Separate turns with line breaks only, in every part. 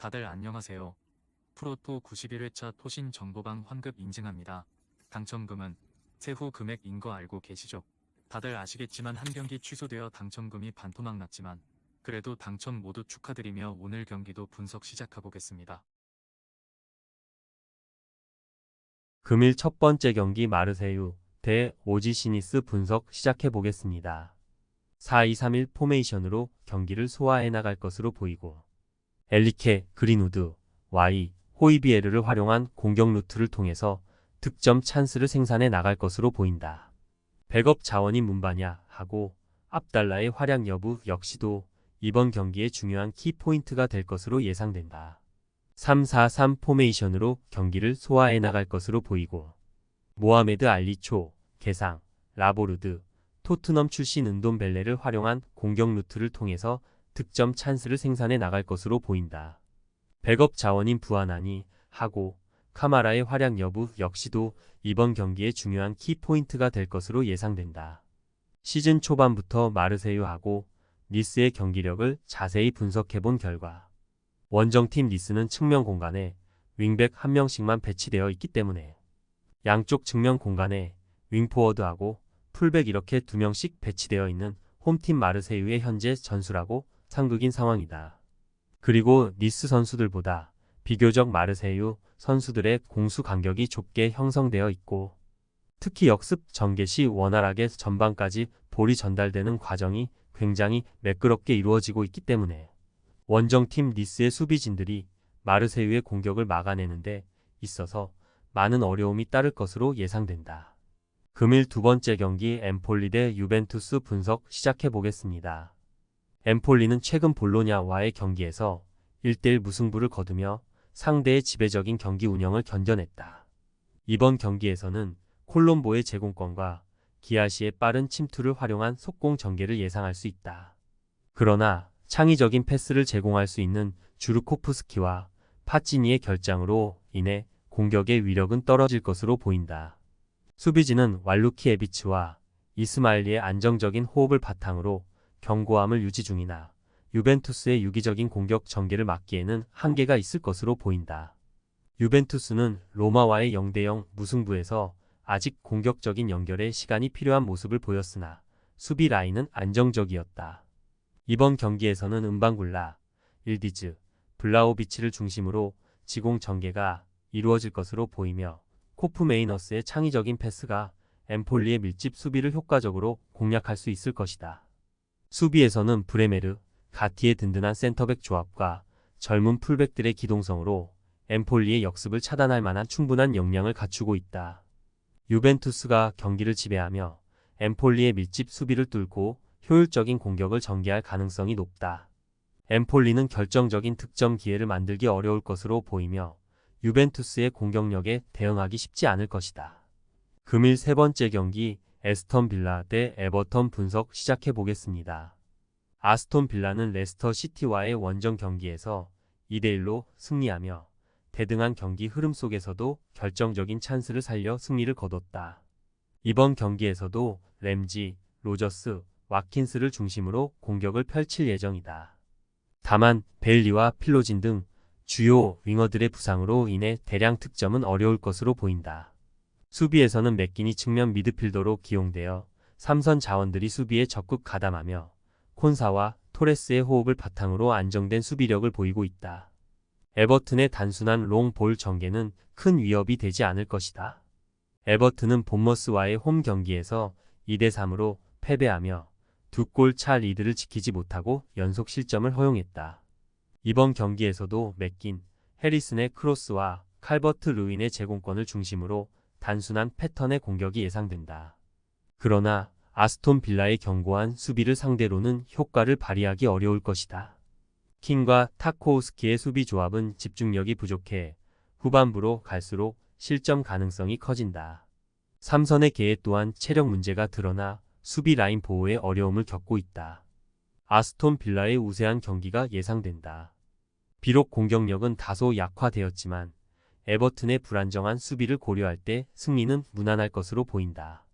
다들 안녕하세요. 프로토 91회차 토신 정보방 환급 인증합니다. 당첨금은 세후 금액인 거 알고 계시죠? 다들 아시겠지만 한 경기 취소되어 당첨금이 반토막 났지만 그래도 당첨 모두 축하드리며 오늘 경기도 분석 시작해보겠습니다.
금일 첫 번째 경기 마르세유 대 오지시니스 분석 시작해 보겠습니다. 4-2-3-1 포메이션으로 경기를 소화해 나갈 것으로 보이고 엘리케, 그린우드, 와이, 호이비에르를 활용한 공격 루트를 통해서 득점 찬스를 생산해 나갈 것으로 보인다. 백업 자원이 문바냐 하고 압달라의 활약 여부 역시도 이번 경기의 중요한 키포인트가 될 것으로 예상된다. 3-4-3 포메이션으로 경기를 소화해 나갈 것으로 보이고 모하메드 알리초, 개상, 라보르드, 토트넘 출신 은돈벨레를 활용한 공격 루트를 통해서 득점 찬스를 생산해 나갈 것으로 보인다. 백업 자원인 부하나니 하고 카마라의 활약 여부 역시도 이번 경기의 중요한 키포인트가 될 것으로 예상된다. 시즌 초반부터 마르세유하고 니스의 경기력을 자세히 분석해 본 결과 원정팀 니스는 측면 공간에 윙백 한 명씩만 배치되어 있기 때문에 양쪽 측면 공간에 윙포워드하고 풀백 이렇게 두 명씩 배치되어 있는 홈팀 마르세유의 현재 전술하고 상극인 상황이다. 그리고 니스 선수들보다 비교적 마르세유 선수들의 공수 간격이 좁게 형성되어 있고 특히 역습 전개 시 원활하게 전방까지 볼이 전달되는 과정이 굉장히 매끄럽게 이루어지고 있기 때문에 원정팀 니스의 수비진들이 마르세유의 공격을 막아내는데 있어서 많은 어려움이 따를 것으로 예상된다. 금일 두 번째 경기 엠폴리 대 유벤투스 분석 시작해 보겠습니다. 엠폴리는 최근 볼로냐와의 경기에서 1대1 무승부를 거두며 상대의 지배적인 경기 운영을 견뎌냈다. 이번 경기에서는 콜롬보의 제공권과 기아시의 빠른 침투를 활용한 속공 전개를 예상할 수 있다. 그러나 창의적인 패스를 제공할 수 있는 주르코프스키와 파치니의 결장으로 인해 공격의 위력은 떨어질 것으로 보인다. 수비진은 왈루키 에비치와 이스마일리의 안정적인 호흡을 바탕으로 견고함을 유지 중이나 유벤투스의 유기적인 공격 전개를 막기에는 한계가 있을 것으로 보인다. 유벤투스는 로마와의 0대0 무승부에서 아직 공격적인 연결에 시간이 필요한 모습을 보였으나 수비 라인은 안정적이었다. 이번 경기에서는 은방굴라, 일디즈, 블라오비치를 중심으로 지공 전개가 이루어질 것으로 보이며 코프 메이너스의 창의적인 패스가 엠폴리의 밀집 수비를 효과적으로 공략할 수 있을 것이다. 수비에서는 브레메르, 가티의 든든한 센터백 조합과 젊은 풀백들의 기동성으로 엠폴리의 역습을 차단할 만한 충분한 역량을 갖추고 있다. 유벤투스가 경기를 지배하며 엠폴리의 밀집 수비를 뚫고 효율적인 공격을 전개할 가능성이 높다. 엠폴리는 결정적인 득점 기회를 만들기 어려울 것으로 보이며 유벤투스의 공격력에 대응하기 쉽지 않을 것이다. 금일 세 번째 경기 에스턴 빌라 대 에버턴 분석 시작해 보겠습니다. 아스톤 빌라는 레스터 시티와의 원정 경기에서 2대1로 승리하며 대등한 경기 흐름 속에서도 결정적인 찬스를 살려 승리를 거뒀다. 이번 경기에서도 램지, 로저스, 와킨스를 중심으로 공격을 펼칠 예정이다. 다만 벨리와 필로진 등 주요 윙어들의 부상으로 인해 대량 득점은 어려울 것으로 보인다. 수비에서는 맥기니 측면 미드필더로 기용되어 삼선 자원들이 수비에 적극 가담하며 콘사와 토레스의 호흡을 바탕으로 안정된 수비력을 보이고 있다. 에버튼의 단순한 롱볼 전개는 큰 위협이 되지 않을 것이다. 에버튼은 본머스와의 홈 경기에서 2대3으로 패배하며 두 골 차 리드를 지키지 못하고 연속 실점을 허용했다. 이번 경기에서도 맥긴, 해리슨의 크로스와 칼버트 루인의 제공권을 중심으로 단순한 패턴의 공격이 예상된다. 그러나 아스톤 빌라의 견고한 수비를 상대로는 효과를 발휘하기 어려울 것이다. 킹과 타코우스키의 수비 조합은 집중력이 부족해 후반부로 갈수록 실점 가능성이 커진다. 삼선의 개에 또한 체력 문제가 드러나 수비 라인 보호에 어려움을 겪고 있다. 아스톤 빌라의 우세한 경기가 예상된다. 비록 공격력은 다소 약화되었지만 에버튼의 불안정한 수비를 고려할 때 승리는 무난할 것으로 보인다.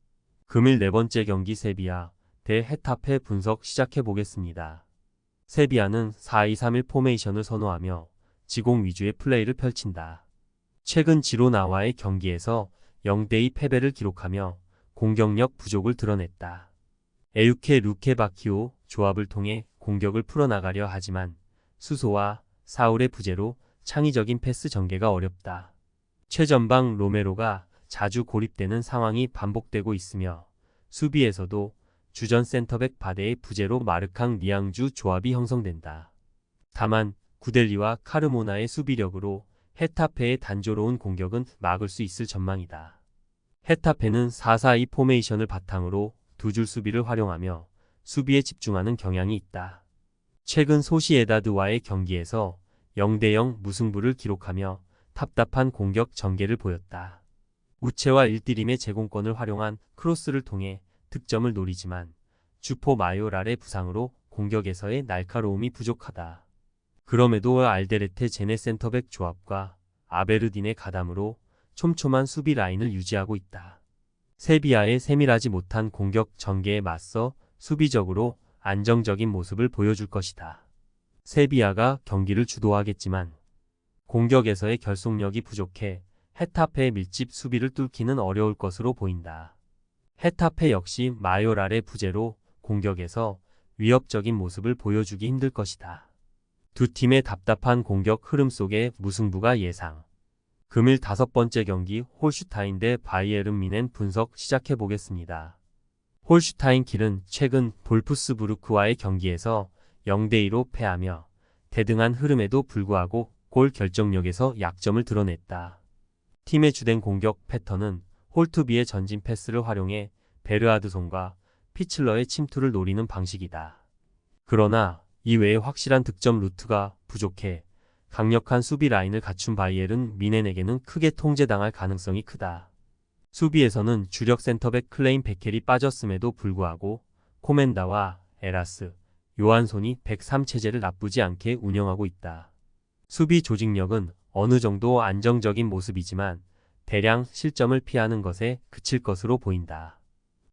금일 네 번째 경기 세비야 대 헤타페 분석 시작해 보겠습니다. 세비야는 4-2-3-1 포메이션을 선호하며 지공 위주의 플레이를 펼친다. 최근 지로나와의 경기에서 0대2 패배를 기록하며 공격력 부족을 드러냈다. 에유케 루케 바키오 조합을 통해 공격을 풀어나가려 하지만 수소와 사울의 부재로 창의적인 패스 전개가 어렵다. 최전방 로메로가 자주 고립되는 상황이 반복되고 있으며 수비에서도 주전 센터백 바데의 부재로 마르캉 리앙주 조합이 형성된다. 다만 구델리와 카르모나의 수비력으로 헤타페의 단조로운 공격은 막을 수 있을 전망이다. 헤타페는 4-4-2 포메이션을 바탕으로 두 줄 수비를 활용하며 수비에 집중하는 경향이 있다. 최근 소시에다드와의 경기에서 0대0 무승부를 기록하며 답답한 공격 전개를 보였다. 우체와 일디림의 제공권을 활용한 크로스를 통해 득점을 노리지만 주포 마요랄의 부상으로 공격에서의 날카로움이 부족하다. 그럼에도 알데레테 제네 센터백 조합과 아베르딘의 가담으로 촘촘한 수비 라인을 유지하고 있다. 세비야의 세밀하지 못한 공격 전개에 맞서 수비적으로 안정적인 모습을 보여줄 것이다. 세비야가 경기를 주도하겠지만 공격에서의 결속력이 부족해 헤타페의 밀집 수비를 뚫기는 어려울 것으로 보인다. 헤타페 역시 마요랄의 부재로 공격에서 위협적인 모습을 보여주기 힘들 것이다. 두 팀의 답답한 공격 흐름 속에 무승부가 예상. 금일 다섯 번째 경기 홀슈타인 대 바이에른 미넨 분석 시작해 보겠습니다. 홀슈타인 킬은 최근 볼프스부르크와의 경기에서 0대2로 패하며 대등한 흐름에도 불구하고 골 결정력에서 약점을 드러냈다. 팀의 주된 공격 패턴은 홀투비의 전진 패스를 활용해 베르하드손과 피칠러의 침투를 노리는 방식이다. 그러나 이외에 확실한 득점 루트가 부족해 강력한 수비 라인을 갖춘 바이엘은 미넨에게는 크게 통제당할 가능성이 크다. 수비에서는 주력 센터백 클레인 베켈이 빠졌음에도 불구하고 코멘다와 에라스, 요한손이 103 체제를 나쁘지 않게 운영하고 있다. 수비 조직력은 어느 정도 안정적인 모습이지만 대량 실점을 피하는 것에 그칠 것으로 보인다.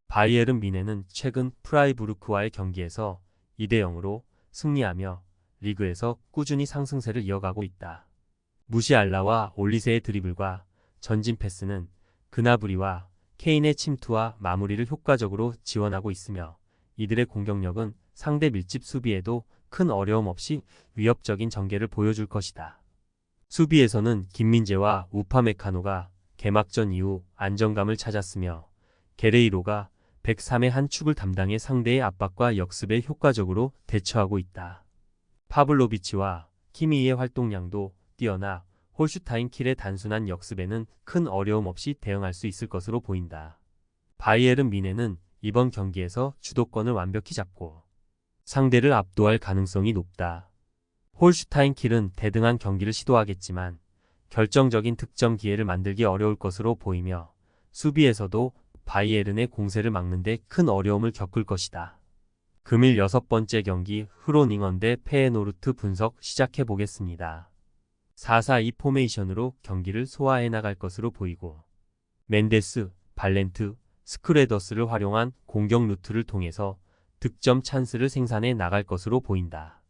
바이에른 미네는 최근 프라이부르크와의 경기에서 2대 0으로 승리하며 리그에서 꾸준히 상승세를 이어가고 있다. 무시알라와 올리세의 드리블과 전진 패스는 그나브리와 케인의 침투와 마무리를 효과적으로 지원하고 있으며 이들의 공격력은 상대 밀집 수비에도 큰 어려움 없이 위협적인 전개를 보여줄 것이다. 수비에서는 김민재와 우파메카노가 개막전 이후 안정감을 찾았으며 게레이로가 103의 한 축을 담당해 상대의 압박과 역습에 효과적으로 대처하고 있다. 파블로비치와 키미의 활동량도 뛰어나 홀슈타인 킬의 단순한 역습에는 큰 어려움 없이 대응할 수 있을 것으로 보인다. 바이에른 미네는 이번 경기에서 주도권을 완벽히 잡고 상대를 압도할 가능성이 높다. 홀슈타인 킬은 대등한 경기를 시도하겠지만 결정적인 득점 기회를 만들기 어려울 것으로 보이며 수비에서도 바이에른의 공세를 막는데 큰 어려움을 겪을 것이다. 금일 여섯 번째 경기 흐로닝언 대 페에노르트 분석 시작해 보겠습니다. 4-4-2 포메이션으로 경기를 소화해 나갈 것으로 보이고 멘데스, 발렌트, 스크레더스를 활용한 공격 루트를 통해서 득점 찬스를 생산해 나갈 것으로 보인다.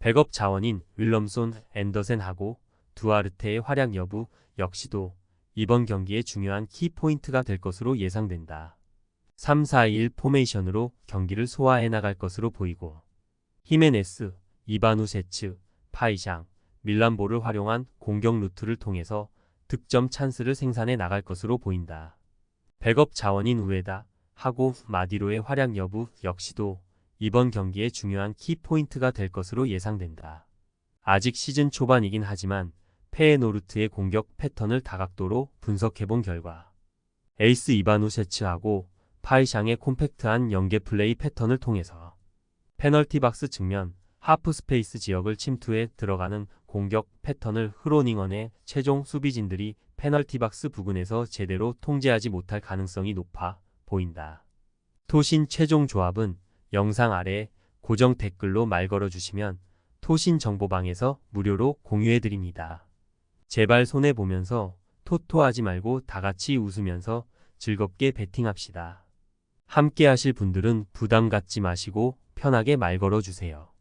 백업 자원인 윌럼손, 앤더센하고 두아르테의 활약 여부 역시도 이번 경기의 중요한 키포인트가 될 것으로 예상된다. 3-4-1 포메이션으로 경기를 소화해 나갈 것으로 보이고 히메네스, 이바누세츠, 파이샹, 밀란보를 활용한 공격 루트를 통해서 득점 찬스를 생산해 나갈 것으로 보인다. 백업 자원인 우에다, 하고 마디로의 활약 여부 역시도 이번 경기의 중요한 키포인트가 될 것으로 예상된다. 아직 시즌 초반이긴 하지만 페에노르트의 공격 패턴을 다각도로 분석해본 결과 에이스 이바누세츠하고 파이샹의 콤팩트한 연계 플레이 패턴을 통해서 페널티 박스 측면 하프 스페이스 지역을 침투해 들어가는 공격 패턴을 흐로닝언의 최종 수비진들이 페널티 박스 부근에서 제대로 통제하지 못할 가능성이 높아 보인다. 토신 최종 조합은 영상 아래 고정 댓글로 말 걸어주시면 토신 정보방에서 무료로 공유해드립니다. 제발 손해보면서 토토하지 말고 다같이 웃으면서 즐겁게 베팅합시다. 함께 하실 분들은 부담 갖지 마시고 편하게 말 걸어주세요.